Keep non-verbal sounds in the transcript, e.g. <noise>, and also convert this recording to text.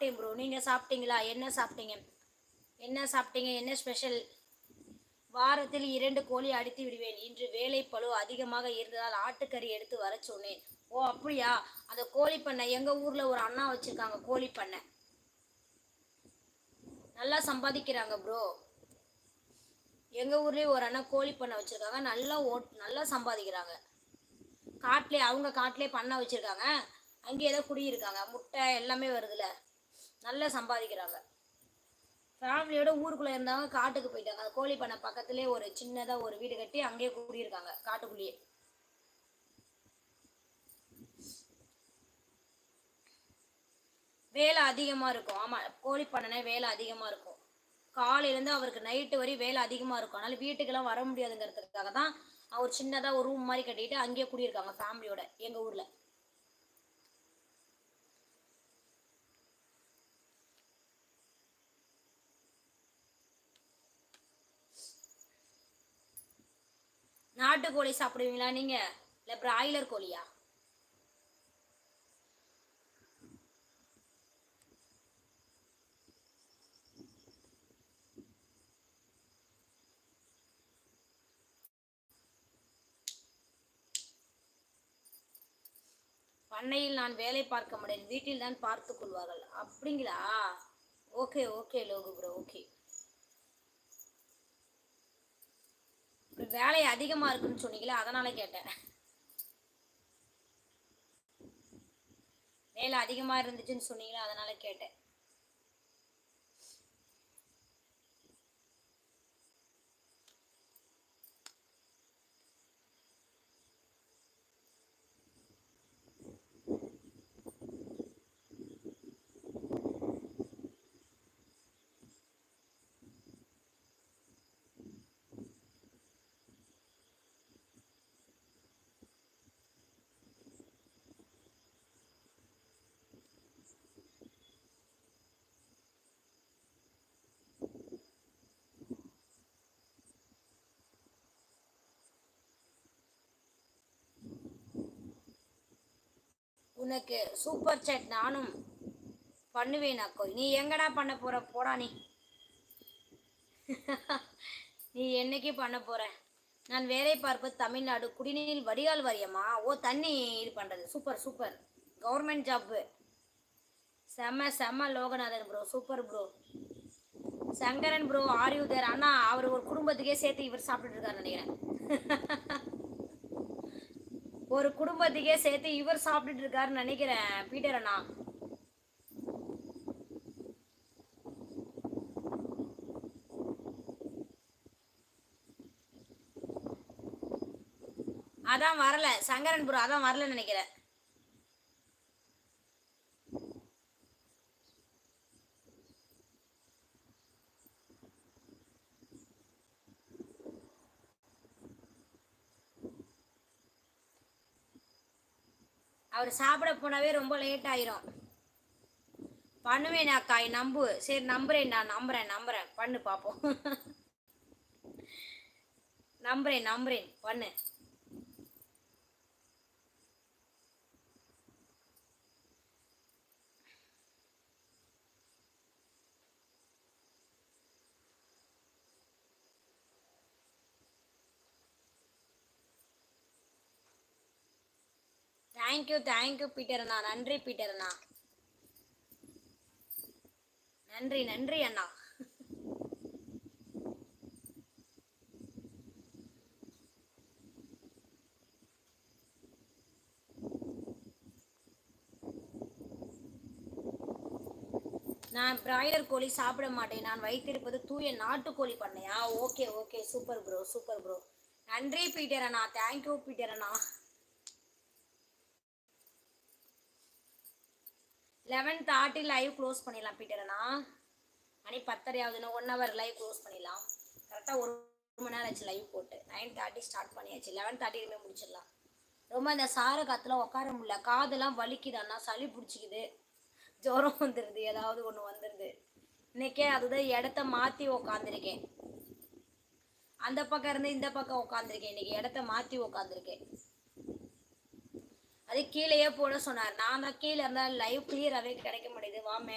சாப்பிட்டேன் ப்ரோ நீங்கள் சாப்பிட்டீங்களா? என்ன சாப்பிட்டீங்க? என்ன சாப்பிட்டீங்க? என்ன ஸ்பெஷல் வாரத்தில் இரண்டு கோழி அடித்து விடுவேன். இன்று வேலை பழு அதிகமாக இருந்ததால் ஆட்டுக்கறி எடுத்து வர சொன்னேன். ஓ அப்படியா? அந்த கோழி பண்ணை எங்கள் ஊரில் ஒரு அண்ணா வச்சுருக்காங்க கோழி பண்ணை. நல்லா சம்பாதிக்கிறாங்க ப்ரோ எங்கள் ஊர்லேயே ஒரு அண்ணா கோழி பண்ணை வச்சுருக்காங்க. நல்லா ஓட் நல்லா சம்பாதிக்கிறாங்க. காட்டிலே அவங்க காட்டிலே பண்ணை வச்சுருக்காங்க. அங்கேயே தான் குடியிருக்காங்க. முட்டை எல்லாமே வருதுல்ல நல்லா சம்பாதிக்கிறாங்க. ஃபேமிலியோட ஊருக்குள்ளே இருந்தாங்க காட்டுக்கு போயிட்டாங்க. அந்த கோழி பண்ணை பக்கத்துலேயே ஒரு சின்னதாக ஒரு வீடு கட்டி அங்கேயே குடியிருக்காங்க காட்டுக்குள்ளேயே. வேலை அதிகமாக இருக்கும். ஆமாம் கோழி பண்ணனே வேலை அதிகமாக இருக்கும். காலையிலேருந்து அவருக்கு நைட்டு வரையும் வேலை அதிகமாக இருக்கும். அதனால் வீட்டுக்கெல்லாம் வர முடியாதுங்கிறதுக்காக தான் அவர் சின்னதாக ஒரு ரூம் மாதிரி கட்டிட்டு அங்கேயே குடியிருக்காங்க ஃபேமிலியோட எங்கள் ஊரில். நாட்டுக்கோழி சாப்பிடுவீங்களா நீங்கள் இல்லை பிராய்லர் கோழியா? பண்ணையில் நான் வேலை பார்க்க முடியாது வீட்டில் தான் பார்த்து கொள்வார்கள். அப்படிங்களா? Okay okay Logu bro okay. வேலை அதிகமாக இருக்குன்னு சொன்னீங்களே அதனால கேட்டேன். வேலை அதிகமாக இருந்துச்சுன்னு சொன்னீங்களே அதனால கேட்டேன். உனக்கு சூப்பர் சேட் நானும் பண்ணுவேன் அக்கோ. நீ எங்கடா பண்ண போகிற போடா நீ. <laughs> நீ என்னைக்கு பண்ண போகிற நான் வேலை பார்ப்பது தமிழ்நாடு குடிநீர் வடிகால் வாரியம்மா ஓ தண்ணி இது பண்ணுறது சூப்பர் சூப்பர் கவர்மெண்ட் ஜாப்பு செம்ம செம்ம Loganathan bro super bro Sankaran bro ஆரியுதர் அண்ணா அவர் ஒரு குடும்பத்துக்கே சேர்த்து இவர் சாப்பிட்டுட்டு இருக்காரு நினைக்கிறேன். <laughs> ஒரு குடும்பத்துக்கே சேர்த்து இவர் சாப்பிட்டுட்டு இருக்காருன்னு நினைக்கிறேன் பீட்டர் அண்ணா. அதான் வரல. சங்கரன் அதான் வரல நினைக்கிறேன். அவர் சாப்பிட போனாவே ரொம்ப லேட் ஆயிரும். பண்ணுவேன் அக்கா நம்பு. சரி நம்புறேன் நான் நம்புறேன் நம்புறேன். பண்ணு பார்ப்போம் நம்புறேன் நம்புறேன். பண்ணு. Thank you thank you Peter அண்ணா. நன்றி பீட்டர் அண்ணா. நன்றி நன்றி அண்ணா. நான் பிராய்லர் கோழி சாப்பிட மாட்டேன். நான் வைத்திருப்பது தூய நாட்டுக்கோழி பண்ணையா? Okay okay super bro super bro நன்றி பீட்டர் அண்ணா. தேங்க்யூ பீட்டர் அண்ணா. லெவன் தேர்ட்டி லைவ் க்ளோஸ் பண்ணிடலாம் பீட்டர்ண்ணா மணி பத்தரை ஆகுதுன்னா ஒன் ஹவர் லைவ் க்ளோஸ் பண்ணிடலாம். கரெக்டாக ஒரு மணி நேரம் ஆச்சு லைவ் போட்டு. நைன் தேர்ட்டி ஸ்டார்ட் பண்ணியாச்சு. லெவன் தேர்ட்டிலுமே முடிச்சிடலாம். ரொம்ப இந்த சார காற்றுல உட்கார முடியல. காதெல்லாம் வலிக்குது அண்ணா. சளி பிடிச்சிக்குது. ஜுரம் வந்துடுது ஏதாவது ஒன்று வந்துடுது இன்னைக்கே அதுதான் இடத்த மாற்றி உக்காந்துருக்கேன். அந்த பக்கம் இருந்து இந்த பக்கம் உட்காந்துருக்கேன் இன்னைக்கு இடத்த மாற்றி உக்காந்துருக்கேன். அது கீழேயே போட சொன்னார். நான் தான் கீழே இருந்தால் லைவ் கிளியராகவே கிடைக்க மாட்டேங்குது. வா மே